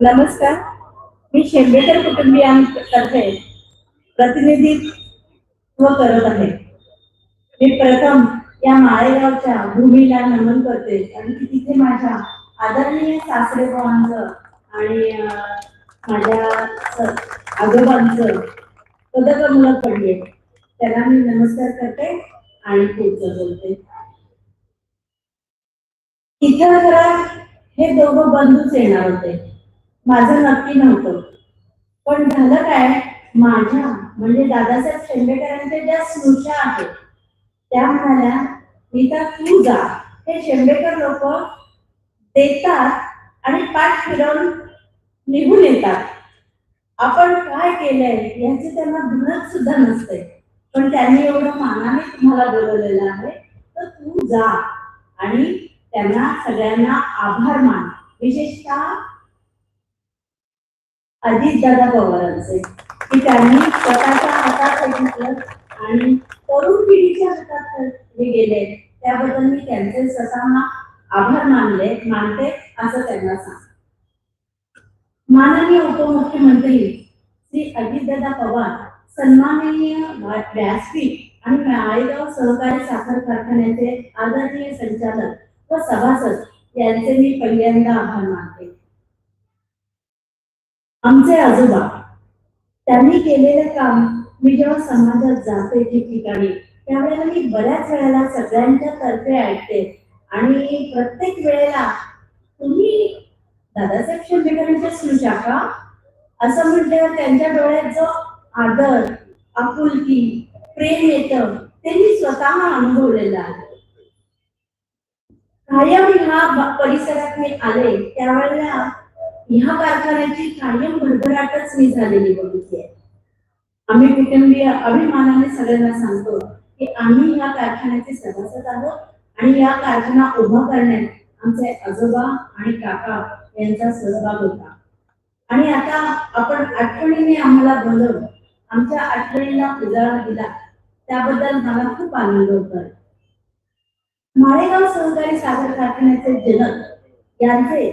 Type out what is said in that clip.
नमस्कार मी शेंबेकर कुटुंबियांतर्फे प्रतिनिधित्व करत आहे. मी प्रथम या माळेगावच्या भूमीला नमन करते आणि तिथे माझ्या आदरणीय सासरेबावांचं आणि माझ्या आजोबांचं पदक मुलं पडले. त्यांना मी नमस्कार करते. आणि पुढचं बोलते. इथं घरात हे दोघं बंधूच येणार होते. माझं नक्की नव्हतं. पण झालं काय? माझ्या म्हणजे दादासाहेब शेंबेकरांच्या ज्या स्नुषा आहेत त्या म्हणाल्या नीता तू जा. हे शेंबेकर लोक देतात आणि पाठ फिरवून निघून येतात. आपण काय केलंय याचे त्यांना धनच सुद्धा नसते. पण त्यांनी एवढं मानाने तुम्हाला बोलवलेलं आहे. तर तू जा आणि त्यांना सगळ्यांना आभार मान. विशेषतः अजित दादा पवारांचे. की त्यांनी स्वतःच्या हातात घेतलं आणि तरुण पिढीच्या हातात हे गेले. त्याबद्दल मी त्यांचे स्वतः आभार मानले मानते असं त्यांना सांग माननीय उपमुख्यमंत्री श्री अजितदादा पवार सन्माननीय व्यासपीठ आणि माळेगाव सहकारी साखर कारखान्याचे आदरणीय संचालक व सभासद यांचे मी पहिल्यांदा आभार मानते. आमचे आजोबा त्यांनी केलेलं काम मी जेव्हा समाजात जाते ठिकठिकाणी त्यावेळेला मी बऱ्याच वेळेला सगळ्यांच्या तर्फे ऐकते आणि प्रत्येक वेळेला तुम्ही दादासाहेब शिंदेकरांच्या स्नुषा का असं म्हटल्यावर त्यांच्या डोळ्यात जो आदर आपुलकी प्रेम येत त्यांनी स्वतः अनुभवलेला आहे. कायम ह्या परिसरात मी आले त्यावेळेला ह्या कारखान्याची कायम भरभराटच मी झालेली बघितली. आहे आम्ही कुटुंबीय अभिमानाने सगळ्यांना सांगतो की आम्ही या कारखान्याचे सभासद आहोत आणि या कारखाना उभा करण्यात आमचे आजोबा आणि काका यांचा सहभाग होता. आणि आता आपण आठवणीने आम्हाला बोलवलं आमच्या आठवणीला उजाळा दिला. त्याबद्दल मला खूप आनंद होतोय. माळेगाव सहकारी साखर कारखान्याचे जनक यांचे